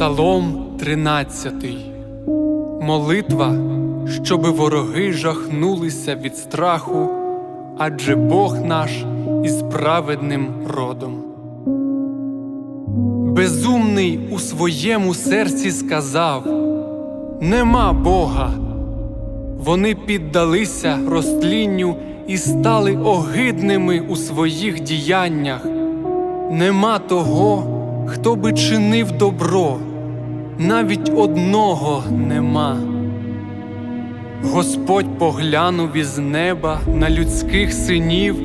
Псалом 13 Молитва, щоби вороги жахнулися від страху, адже Бог наш із праведним родом. Безумний у своєму серці сказав: Нема Бога. Вони піддалися розтлінню і стали огидними у своїх діяннях. Нема того, хто би чинив добро, навіть одного нема. Господь поглянув із неба на людських синів,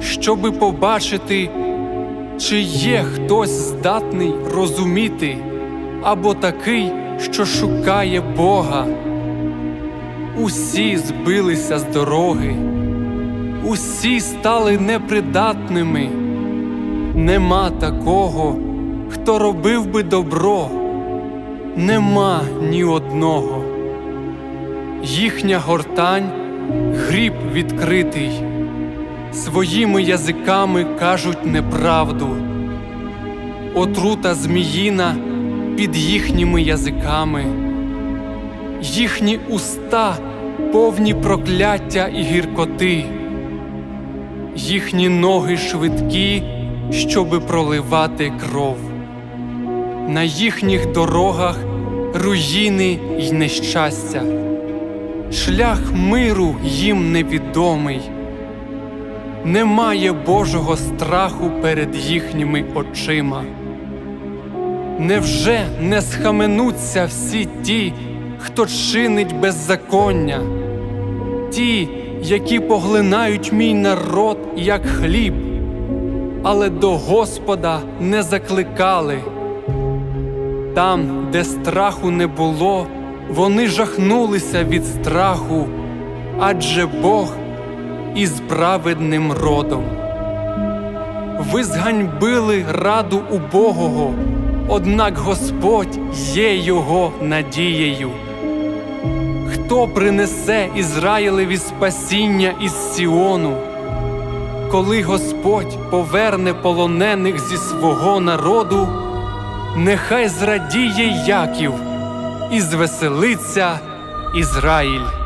щоби побачити, чи є хтось здатний розуміти, або такий, що шукає Бога. Усі збилися з дороги, усі стали непридатними. Нема такого, хто робив би добро, нема ні одного. Їхня гортань гріб відкритий, своїми язиками кажуть неправду, отрута зміїна під їхніми язиками, їхні уста повні прокляття і гіркоти, їхні ноги швидкі, щоби проливати кров. На їхніх дорогах руїни й нещастя, шлях миру їм невідомий, немає Божого страху перед їхніми очима. Невже не схаменуться всі ті, хто чинить беззаконня, ті, які поглинають мій народ як хліб, але до Господа не закликали. Там, де страху не було, вони жахнулися від страху, адже Бог із праведним родом. Ви зганьбили раду убогого, однак Господь є його надією. Хто принесе Ізраїлеві спасіння із Сіону, коли Господь поверне полонених зі свого народу, нехай зрадіє Яків і звеселиться Ізраїль.